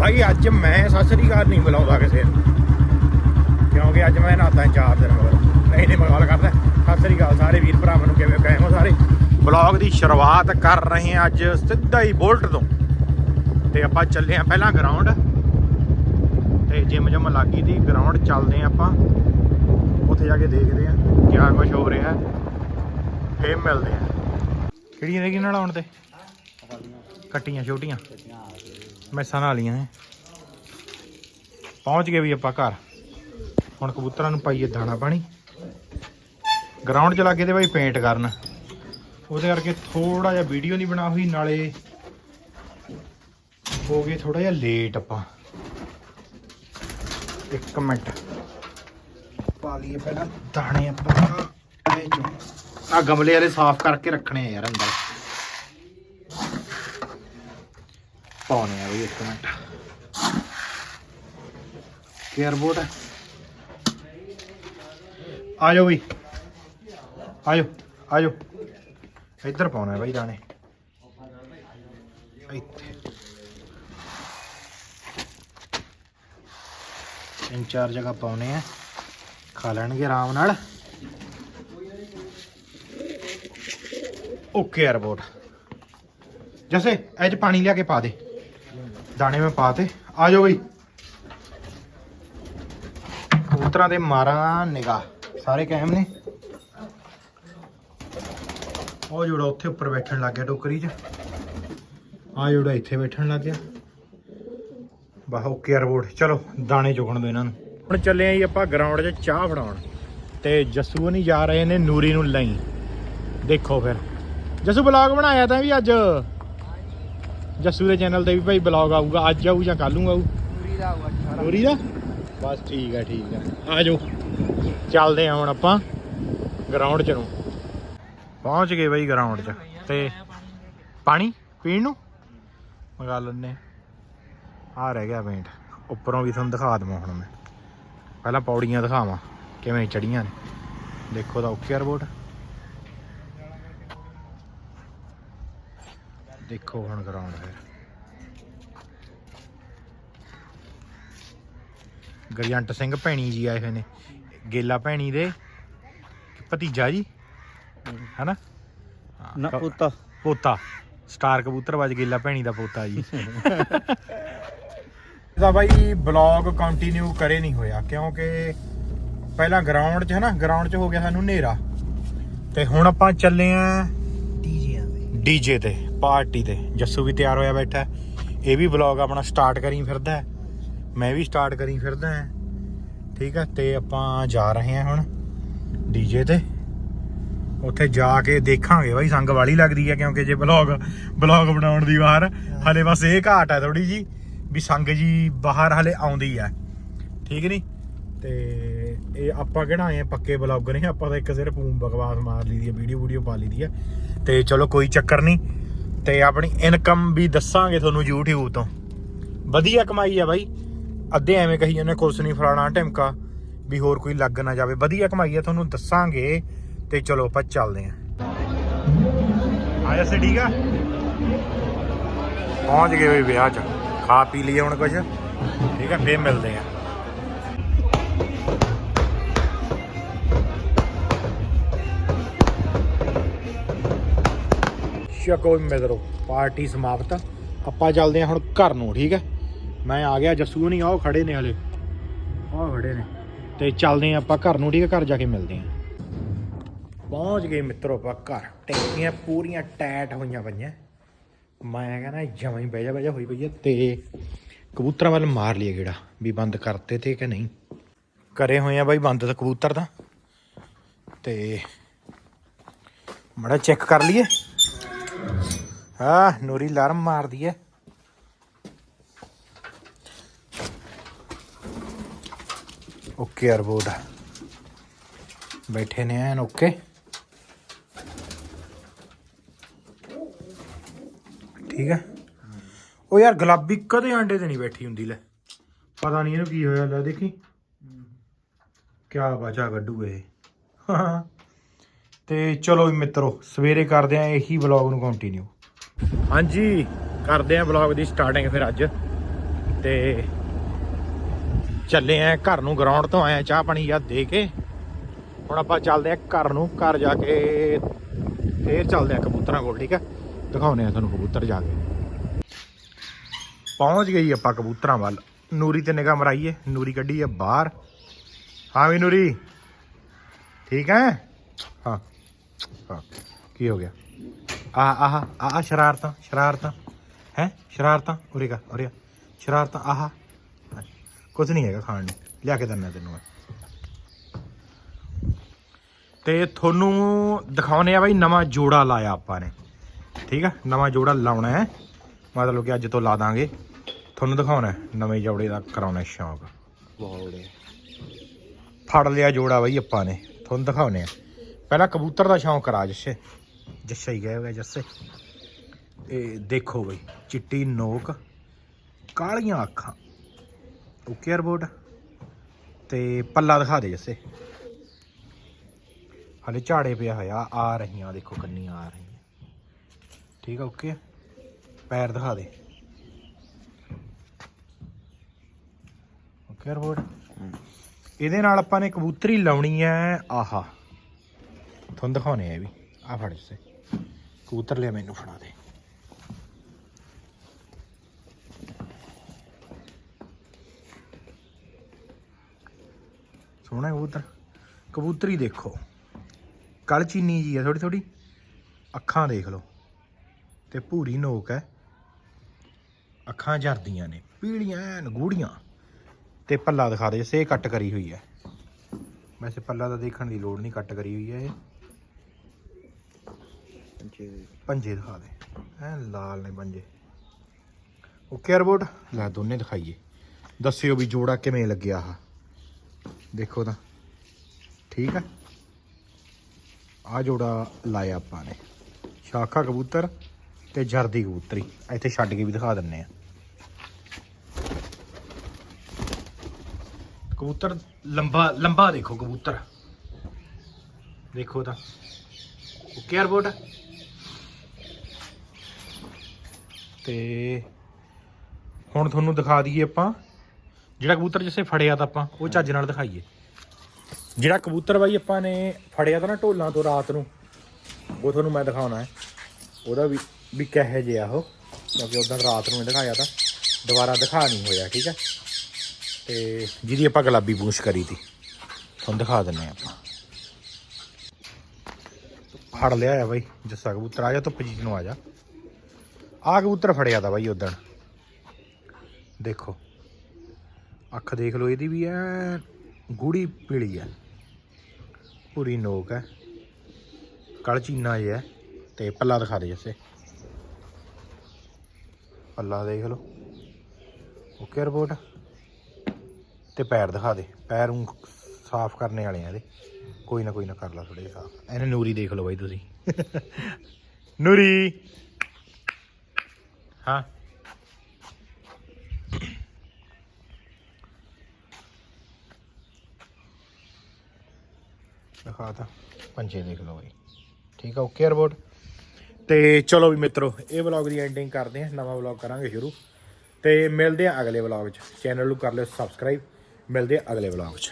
ਭਾਈ ਅੱਜ ਮੈਂ ਸਤਿ ਸ੍ਰੀ ਅਕਾਲ ਨਹੀਂ ਬੁਲਾਉਂਦਾ ਕਿਸੇ ਨੂੰ। ਕਿਉਂਕਿ ਅੱਜ ਮੈਂ ਨਾਤਾ ਚਾਰ ਦਿਨ ਮਗਰ। ਨਹੀਂ ਨਹੀਂ ਮੈਂ ਗੱਲ ਕਰਦਾ ਸਤਿ ਸ੍ਰੀ ਅਕਾਲ ਸਾਰੇ ਵੀਰ ਭਰਾਵਾਂ ਨੂੰ ਕਿਵੇਂ ਕਾਇਮ ਹੋ ਸਾਰੇ? ਬਲੌਗ ਦੀ ਸ਼ੁਰੂਆਤ ਕਰ ਰਹੇ ਹਾਂ ਅੱਜ ਸਿੱਧਾ ਹੀ ਬੋਲਟ ਤੋਂ। ਤੇ ਆਪਾਂ ਚੱਲੇ ਆ ਪਹਿਲਾਂ ਗਰਾਊਂਡ ਤੇ ਜਿਮ ਜਮ ਲੱਗੀ ਦੀ ਗਰਾਊਂਡ ਚੱਲਦੇ ਆ ਆਪਾਂ। ਉੱਥੇ ਜਾ ਕੇ ਦੇਖਦੇ ਆ ਕਿਆ ਕੁਝ ਹੋ ਰਿਹਾ। ਫੇਰ ਮਿਲਦੇ ਆ ਕਿਹੜੀਆਂ ਰਹਿ ਗਈਆਂ ਨਾਲ ਆਉਣ ਤੇ ਕੱਟੀਆਂ ਛੋਟੀਆਂ? ਮੈਸਾਂ ਵਾਲੀਆਂ ਨੇ। ਪਹੁੰਚ ਗਏ ਵੀ ਆਪਾਂ ਘਰ। ਹੁਣ ਕਬੂਤਰਾਂ ਨੂੰ ਪਾਈਏ ਦਾਣਾ ਪਾਣੀ। ਗਰਾਊਂਡ 'ਚ ਲੱਗੇ ਤੇ ਬਾਈ ਪੇਂਟ ਕਰਨ। ਉਹਦੇ ਕਰਕੇ ਥੋੜਾ ਜਿਹਾ ਵੀਡੀਓ ਨਹੀਂ ਬਣਾ ਹੋਈ, ਨਾਲੇ ਹੋ ਗਏ ਥੋੜਾ ਜਿਹਾ ਲੇਟ ਆਪਾਂ। ਇੱਕ ਮਿੰਟ। ਪਾ ਲਈਏ ਪਹਿਲਾਂ ਦਾਣੇ ਆਪਾਂ। ਇਹ ਚੋਂ ਆ ਗਮਲੇ ਵਾਲੇ ਸਾਫ਼ ਕਰਕੇ ਰੱਖਣੇ ਆ ਯਾਰ ਅੰਦਰ। ਪਾਉਣੇ ਆ ਵੀ ਇੱਕ ਮਿੰਟ। ਕੇਅਰ ਬੋਰਡ ਆ ਜਾਓ ਬਈ। ਆ ਜਾਓ ਆ ਜਾਓ ਇੱਧਰ ਪਾਉਣਾ ਬਈ ਦਾਣੇ। ਇੱਥੇ। ਤਿੰਨ ਚਾਰ ਜਗ੍ਹਾ ਪਾਉਣੇ ਆ। ਖਾ ਲੈਣਗੇ ਆਰਾਮ ਨਾਲ। ਓਕੇ ਏਅਰਪੋਰਟ ਜੈਸੇ, ਇਹ 'ਚ ਪਾਣੀ ਲਿਆ ਕੇ ਪਾ ਦੇ। ਦਾਣੇ ਮੈਂ ਪਾਤੇ ਆ ਜਾਓ ਬਈ। ਕਬੂਤਰਾਂ ਦੇ ਮਾਰਾਂ ਨਿਗਾ ਸਾਰੇ ਕਾਇਮ ਨੇ। ਉਹ ਜਿਹੜਾ ਉੱਥੇ ਉੱਪਰ ਬੈਠਣ ਲੱਗ ਗਿਆ ਟੋਕਰੀ 'ਚ। ਆ ਜਿਹੜਾ ਇੱਥੇ ਬੈਠਣ ਲੱਗ ਗਿਆ। ਬਾਹ ਓਕੇ 에어ਪੋਰਟ ਚਲੋ, ਦਾਣੇ ਚੁਗਣ ਦੋ ਇਹਨਾਂ ਨੂੰ। ਹੁਣ ਚੱਲੇ ਆਂ ਜੀ ਆਪਾਂ ਗਰਾਊਂਡ 'ਚ ਚਾਹ ਫੜਾਉਣ ਤੇ ਜੱਸੂ ਨਹੀਂ ਜਾ ਰਹੇ ਨੇ ਨੂਰੀ ਨੂੰ ਲਈ ਦੇਖੋ ਫਿਰ। ਜੱਸੂ ਬਲੌਗ ਬਣਾਇਆ ਤਾਂ ਵੀ ਅੱਜ। ਜੱਸੂ ਦੇ ਚੈਨਲ ਤੇ ਵੀ ਭਾਈ ਬਲੌਗ ਆਊਗਾ ਅੱਜ ਆਊ ਜਾਂ ਕੱਲ ਨੂੰ ਆਊ? ਪੂਰੀ ਦਾ ਹੋਊਗਾ ਨੂਰੀ ਦਾ? ਬਸ ਠੀਕ ਹੈ ਠੀਕ ਹੈ ਆ ਜਾਓ। ਚੱਲਦੇ ਆ ਹੁਣ ਆਪਾਂ ਗਰਾਊਂਡ 'ਚ ਨੂੰ। ਪਹੁੰਚ ਗਏ ਬਈ ਗਰਾਊਂਡ 'ਚ। ਤੇ ਪਾਣੀ? ਪੀਣ ਨੂੰ? ਮੰਗਾ ਲੈਣੇ ਆ ਰਹਿ ਗਿਆ ਪੇਂਟ ਉੱਪਰੋਂ ਵੀ ਤੁਹਾਨੂੰ ਦਿਖਾ ਦਵਾਂ ਹੁਣ ਮੈਂ। ਪਹਿਲਾਂ ਪੌੜੀਆਂ ਦਿਖਾਵਾਂ ਕਿਵੇਂ ਚੜੀਆਂ ਨੇ। ਦੇਖੋ ਤਾਂ ਓਕੇ ਰਿਪੋਰਟ ਦੇਖੋ ਹੁਣ ਗਰਾਊਂਡ ਫਿਰ ਗਰਜੰਟ ਸਿੰਘ ਭੈਣੀ ਜੀ ਆਏ ਹੋਏ ਨੇ। ਗੇਲਾ ਭੈਣੀ ਦੇ। ਭਤੀਜਾ ਜੀ। ਹੈਨਾ? ਨਾ ਪੁੱਤਾ। ਪੋਤਾ। ਸਟਾਰ ਕਬੂਤਰ ਵੱਜ ਗੇਲਾ ਭੈਣੀ ਦਾ ਪੋਤਾ ਜੀ। ਇਹਦਾ ਬਾਈ ਬਲੌਗ ਕੰਟੀਨਿਊ ਕਰੇ ਨਹੀਂ ਹੋਇਆ ਕਿਉਂਕਿ ਪਹਿਲਾਂ ਗਰਾਊਂਡ 'ਚ ਹੈ ਨਾ ਗਰਾਊਂਡ 'ਚ ਹੋ ਗਿਆ ਸਾਨੂੰ ਹਨੇਰਾ। ਤੇ ਹੁਣ ਆਪਾਂ ਚੱਲੇ ਆਂ ਦੇ ਡੀਜੇ ਤੇ, ਪਾਰਟੀ ਤੇ। ਜੱਸੂ ਵੀ ਤਿਆਰ ਹੋਇਆ ਬੈਠਾ। ਇਹ ਵੀ ਵਲੌਗ ਆਪਣਾ ਸਟਾਰਟ ਕਰੀ ਫਿਰਦਾ ਹੈ। ਮੈਂ ਵੀ ਸਟਾਰਟ ਕਰੀ ਫਿਰਦਾ ਹਾਂ। ਠੀਕ ਹੈ ਤੇ ਆਪਾਂ ਜਾ ਰਹੇ ਹਾਂ ਹੁਣ ਡੀਜੇ ਤੇ। ਉੱਥੇ ਜਾ ਕੇ ਦੇਖਾਂਗੇ ਬਾਈ, ਸੰਗ ਵਾਲੀ ਲੱਗਦੀ ਹੈ ਕਿਉਂਕਿ ਜੇ ਵਲੌਗ ਵਲੌਗ ਬਣਾਉਣ ਦੀ ਵਾਰ ਹਲੇ ਬਸ ਇਹ ਘਾਟ ਹੈ ਥੋੜੀ ਜੀ ਵੀ ਸੰਗ ਜੀ ਬਾਹਰ ਹਲੇ ਆਉਂਦੀ ਹੈ। ਠੀਕ ਨਹੀਂ ਤੇ ਇਹ ਆਪਾਂ ਕਿਹੜਾ ਆਏ ਆ? ਪੱਕੇ ਬਲੌਗਰ ਨੇ ਆਪਾਂ ਤਾਂ ਇੱਕ ਸਿਰਫ ਪੂਮ ਬਕਵਾਸ ਮਾਰ ਲਈ ਦੀ ਹੈ ਵੀਡੀਓ ਵੀਡੀਓ ਪਾ ਲਈ ਦੀ ਹੈ ਤੇ ਚਲੋ ਕੋਈ ਚੱਕਰ ਨਹੀਂ। ਤੇ ਆਪਣੀ ਇਨਕਮ ਵੀ ਦੱਸਾਂਗੇ ਤੁਹਾਨੂੰ YouTube ਤੋਂ। ਵਧੀਆ ਕਮਾਈ ਆ ਬਾਈ। ਅੱਧੇ ਐਵੇਂ ਕਹੀ ਜਾਂਦੇ, ਕੁਛ ਨਹੀਂ ਫਲਾਣਾ ਢਿਮਕਾ, ਵੀ ਹੋਰ ਕੋਈ ਲੱਗ ਨਾ ਜਾਵੇ। ਵਧੀਆ ਕਮਾਈ ਆ, ਤੁਹਾਨੂੰ ਦੱਸਾਂਗੇ। ਤੇ ਚਲੋ ਆਪਾਂ ਚੱਲਦੇ ਆਂ। ਆਇਆ ਸੇ ਠੀਕ ਆ ਪਹੁੰਚ ਗਏ ਵੀ ਵਿਆਹ 'ਚ। ਖਾ ਪੀ ਲਈਏ ਹੁਣ ਕੁਝ ਠੀਕ ਆ, ਫੇਰ ਮਿਲਦੇ ਆਂ। ਸ਼ਕੋ ਮਿੱਤਰੋ, ਪਾਰਟੀ ਸਮਾਪਤ। ਆਪਾਂ ਚੱਲਦੇ ਹਾਂ ਹੁਣ ਘਰ ਨੂੰ, ਠੀਕ ਹੈ? ਮੈਂ ਆ ਗਿਆ, ਜੱਸੂ ਨਹੀਂ ਆਓ ਖੜੇ ਨੇ ਹਲੇ। ਆਹ ਖੜੇ ਨੇ। ਤੇ ਚੱਲਦੇ ਆਪਾਂ ਘਰ ਨੂੰ, ਠੀਕ ਹੈ? ਘਰ ਜਾ ਕੇ ਮਿਲਦੇ ਹਾਂ। ਪਹੁੰਚ ਗਏ ਮਿੱਤਰੋ ਆਪਾਂ ਘਰ। ਟੈਂਕੀਆਂ ਪੂਰੀਆਂ ਟੈਟ ਹੋਈਆਂ ਪਈਆਂ। ਮੈਂ ਕਹਿੰਦਾ ਜਮਾਂ ਹੀ ਬਹਿ ਜਾ ਬਹਿ ਜਾ, ਹੋਈ ਪਈ ਹੈ ਤੇ ਕਬੂਤਰਾਂ ਵੱਲ ਮਾਰ ਲਿਆ ਗੇੜਾ, ਵੀ ਬੰਦ ਕਰਤੇ ਤੇ ਕਿ ਨਹੀਂ? ਕਰੇ ਹੋਏ ਆ ਬਾਈ ਬੰਦ ਤਾਂ ਕਬੂਤਰ ਤਾਂ। ਤੇ ਮੜਾ ਚੈੱਕ ਕਰ ਲਈਏ। ਹਾਂ ਨੂਰੀ ਅਲਾਰਮ ਮਾਰਦੀ ਹੈ ਓਕੇ 에어ਪੋਰਟ ਬੈਠੇ ਨੇ ਐਨ ਓਕੇ। ਠੀਕ ਹੈ ਉਹ ਯਾਰ, ਗੁਲਾਬੀ ਕਦੇ ਆਂਡੇ ਤੇ ਨਹੀਂ ਬੈਠੀ ਹੁੰਦੀ ਲੈ। ਪਤਾ ਨਹੀਂ ਇਹਨੂੰ ਕੀ ਹੋਇਆ ਲੈ ਦੇਖੀ। ਕਿਆ ਬਾਜਾ ਕੱਢੂ ਇਹ। ਤੇ ਚਲੋ ਵੀ ਮਿੱਤਰੋ, ਸਵੇਰੇ ਕਰਦੇ ਆਂ ਇਹੀ ਵਲੌਗ ਨੂੰ ਕੰਟੀਨਿਊ ਹਾਂਜੀ, ਕਰਦੇ ਆਂ ਵਲੌਗ ਦੀ ਸਟਾਰਟਿੰਗ ਫਿਰ ਅੱਜ। ਤੇ ਚੱਲੇ ਆ ਘਰ ਨੂੰ ਗਰਾਊਂਡ ਤੋਂ, ਆਏ ਆ ਚਾਹ ਪਾਣੀ ਜਾਂ ਦੇ ਕੇ। ਹੁਣ ਆਪਾਂ ਚੱਲਦੇ ਆ ਘਰ ਨੂੰ, ਘਰ ਜਾ ਕੇ ਫੇਰ ਚੱਲਦੇ ਆ ਕਬੂਤਰਾਂ ਕੋਲ, ਠੀਕ ਹੈ? ਦਿਖਾਉਨੇ ਆ ਤੁਹਾਨੂੰ ਕਬੂਤਰ ਜਾ ਕੇ। ਪਹੁੰਚ ਗਈ ਆਪਾਂ ਕਬੂਤਰਾਂ ਵੱਲ। ਨੂਰੀ ਤੇ ਨਿਗਾਹ ਮਰਾਈਏ, ਨੂਰੀ ਕੱਢੀ ਆ ਬਾਹਰ। ਹਾਂ ਵੀ ਨੂਰੀ, ਠੀਕ ਹੈ? ਹਾਂ। ਹਾਂ। ਕੀ ਹੋ ਗਿਆ? ਆ ਆਹ ਆ ਆ ਸ਼ਰਾਰਤਾਂ ਸ਼ਰਾਰਤਾਂ। ਹੈ? ਸ਼ਰਾਰਤਾਂ? ਉਰੇ ਕਾ ਉਰੇ ਆ। ਸ਼ਰਾਰਤਾਂ ਆਹ। ਕੁਝ ਨਹੀਂ ਹੈਗਾ ਖਾਣ ਨੂੰ। ਲਿਆ ਕੇ ਦਿੰਦਾ ਤੈਨੂੰ ਮੈਂ। ਤੇ ਤੁਹਾਨੂੰ ਦਿਖਾਉਨੇ ਆ ਬਾਈ ਨਵਾਂ ਜੋੜਾ ਲਾਇਆ ਆਪਾਂ ਨੇ। ਠੀਕ ਆ? ਨਵਾਂ ਜੋੜਾ ਲਾਉਣਾ ਹੈ। ਮਤਲਬ ਕਿ ਅੱਜ ਤੋਂ ਲਾ ਦਾਂਗੇ। ਤੁਹਾਨੂੰ ਦਿਖਾਉਣਾ ਹੈ, ਨਵੇਂ ਜੋੜੇ ਦਾ ਕਰਾਉਣਾ ਸ਼ੌਂਕ। ਫੜ ਲਿਆ ਜੋੜਾ ਬਾਈ ਆਪਾਂ ਨੇ। ਤੁਹਾਨੂੰ ਦਿਖਾਉਨੇ ਆ। ਪਹਿਲਾਂ ਕਬੂਤਰ ਦਾ ਸ਼ੌਂਕ ਕਰਾ ਜੱਸੇ। ਜੱਸਾ ਹੀ ਗਏ ਹੋਇਆ ਜੱਸੇ। ਇਹ ਦੇਖੋ ਬਈ ਚਿੱਟੀ ਨੋਕ ਕਾਲੀਆਂ ਅੱਖਾਂ। ਓਕੇ ਰਿਪੋਰਟ ਤੇ ਪੱਲਾ ਦਿਖਾ ਦੇ ਜੱਸੇ। ਹਲੇ ਝਾੜੇ ਪਿਆ ਹੋਇਆ ਆ ਰਹੀਆਂ ਦੇਖੋ ਕੰਨੀਆਂ ਆ ਰਹੀਆਂ। ਠੀਕ ਆ ਓਕੇ? ਪੈਰ ਦਿਖਾ ਦੇ। ਓਕੇ ਰਿਪੋਰਟ ਇਹਦੇ ਨਾਲ ਆਪਾਂ ਨੇ ਕਬੂਤਰੀ ਲਾਉਣੀ ਹੈ ਆਹਾ। ਤੁਹਾਨੂੰ ਦਿਖਾਉਣੇ ਆ ਇਹ ਵੀ। ਆ ਫੜ ਜਸੇ ਕਬੂਤਰ ਲਿਆ ਮੈਨੂੰ ਫੜਾ ਦੇ। ਸੋਹਣਾ ਕਬੂਤਰ। ਕਬੂਤਰੀ ਦੇਖੋ। ਕਲ ਚੀਨੀ ਜੀ ਹੈ ਥੋੜੀ ਥੋੜੀ ਅੱਖਾਂ ਦੇਖ ਲਓ। ਤੇ ਭੂਰੀ ਨੋਕ ਹੈ। ਅੱਖਾਂ ਜਰਦੀਆਂ ਨੇ। ਪੀਲੀਆਂ ਐਨ ਗੂੜੀਆਂ। ਤੇ ਪੱਲਾ ਦਿਖਾ ਦੇ ਸੇ ਕੱਟ ਕਰੀ ਹੋਈ ਹੈ। ਵੈਸੇ ਪੱਲਾ ਤਾਂ ਦੇਖਣ ਦੀ ਲੋੜ ਨਹੀਂ, ਕੱਟ ਕਰੀ ਹੋਈ ਹੈ ਇਹ। ਜੀ ਪੰਜੇ ਦਿਖਾ ਦੇ। ਐ ਲਾਲ ਨੇ ਪੰਜੇ। ਓਕੇ ਰਿਪੋਰਟ ਲੈ ਦੋਨੇ ਦਿਖਾਈਏ। ਦੱਸਿਓ ਵੀ ਜੋੜਾ ਕਿਵੇਂ ਲੱਗਿਆ ਆ ਦੇਖੋ ਤਾਂ। ਠੀਕ ਆ? ਆ ਜੋੜਾ ਲਾਇਆ ਆਪਾਂ ਨੇ। ਸ਼ਾਖਾ ਕਬੂਤਰ ਤੇ ਜਰਦੀ ਕਬੂਤਰੀ। ਇੱਥੇ ਛੱਡ ਕੇ ਵੀ ਦਿਖਾ ਦਿੰਨੇ ਆ। ਕਬੂਤਰ ਲੰਬਾ ਲੰਬਾ ਦੇਖੋ ਕਬੂਤਰ। ਦੇਖੋ ਤਾਂ। ਓਕੇ ਤੇ ਹੁਣ ਤੁਹਾਨੂੰ ਦਿਖਾ ਦਈਏ ਆਪਾਂ। ਜਿਹੜਾ ਕਬੂਤਰ ਜਿਸੇ ਫੜਿਆ ਤਾਂ ਆਪਾਂ, ਉਹ ਚੱਜ ਨਾਲ ਦਿਖਾਈਏ। ਜਿਹੜਾ ਕਬੂਤਰ ਬਾਈ ਆਪਾਂ ਨੇ ਫੜਿਆ ਤਾਂ ਨਾ ਢੋਲਾਂ ਤੋਂ ਰਾਤ ਨੂੰ, ਉਹ ਤੁਹਾਨੂੰ ਮੈਂ ਦਿਖਾਉਣਾ ਹੈ। ਉਹਦਾ ਵੀ ਵੀ ਕਿਹੋ ਜਿਹਾ ਉਹ, ਕਿਉਂਕਿ ਉਦੋਂ ਰਾਤ ਨੂੰ ਦਿਖਾਇਆ ਤਾਂ ਦੁਬਾਰਾ ਦਿਖਾ ਨਹੀਂ ਹੋਇਆ, ਠੀਕ ਹੈ। ਤੇ ਜਿਹਦੀ ਆਪਾਂ ਗੁਲਾਬੀ ਪੂਛ ਕਰੀ ਤੀ ਤੁਹਾਨੂੰ ਦਿਖਾ ਦਿੰਨੇ ਆ ਆਪਾਂ। ਫੜ ਲਿਆ ਆ ਬਾਈ, ਜੱਸਾ ਕਬੂਤਰ, ਆ ਜਾ ਧੁੱਪ ਜੀ ਨੂੰ ਆ ਜਾ। ਆ ਕਬੂਤਰ ਫੜਿਆ ਤਾ ਬਾਈ ਉਦਣ ਦੇਖੋ। ਅੱਖ ਦੇਖ ਲਓ, ਇਹਦੀ ਵੀ ਐ ਗੂੜੀ ਪੀਲੀ ਐ। ਪੂਰੀ ਨੋਕ ਐ। ਕਲ ਜਿਹਾ ਹੈ ਤੇ ਪੱਲਾ ਦਿਖਾ ਦੇ ਜੱਸੇ ਪੱਲਾ ਦੇਖ ਲਓ। Okay report. ਤੇ ਪੈਰ ਦਿਖਾ ਦੇ। ਪੈਰ ਨੂੰ ਸਾਫ਼ ਕਰਨੇ ਵਾਲੇ ਆ ਇਹਦੇ। ਕੋਈ ਨਾ ਕੋਈ ਨਾ ਕਰ ਲਾ ਥੋੜੇ ਸਾਫ਼। ਇਹਨੇ ਨੂਰੀ ਦੇਖ ਲਓ ਬਾਈ ਤੁਸੀਂ। ਨੂਰੀ। ਹਾਂ। ਦਿਖਾਤਾ ਪੰਜੇ ਦੇਖ ਲਓ ਬਾਈ। ਠੀਕ ਆ ਓਕੇ ਰਿਪੋਰਟ ਤੇ ਚਲੋ ਵੀ ਮਿੱਤਰੋ ਇਹ ਵਲੌਗ ਦੀ ਐਂਡਿੰਗ ਕਰਦੇ ਆ ਨਵਾਂ ਵਲੌਗ ਕਰਾਂਗੇ ਸ਼ੁਰੂ। ਤੇ ਮਿਲਦੇ ਆ ਅਗਲੇ ਵਲੌਗ 'ਚ। ਚੈਨਲ ਨੂੰ ਕਰ ਲਿਓ ਸਬਸਕ੍ਰਾਈਬ ਮਿਲਦੇ ਆ ਅਗਲੇ ਵਲੌਗ 'ਚ।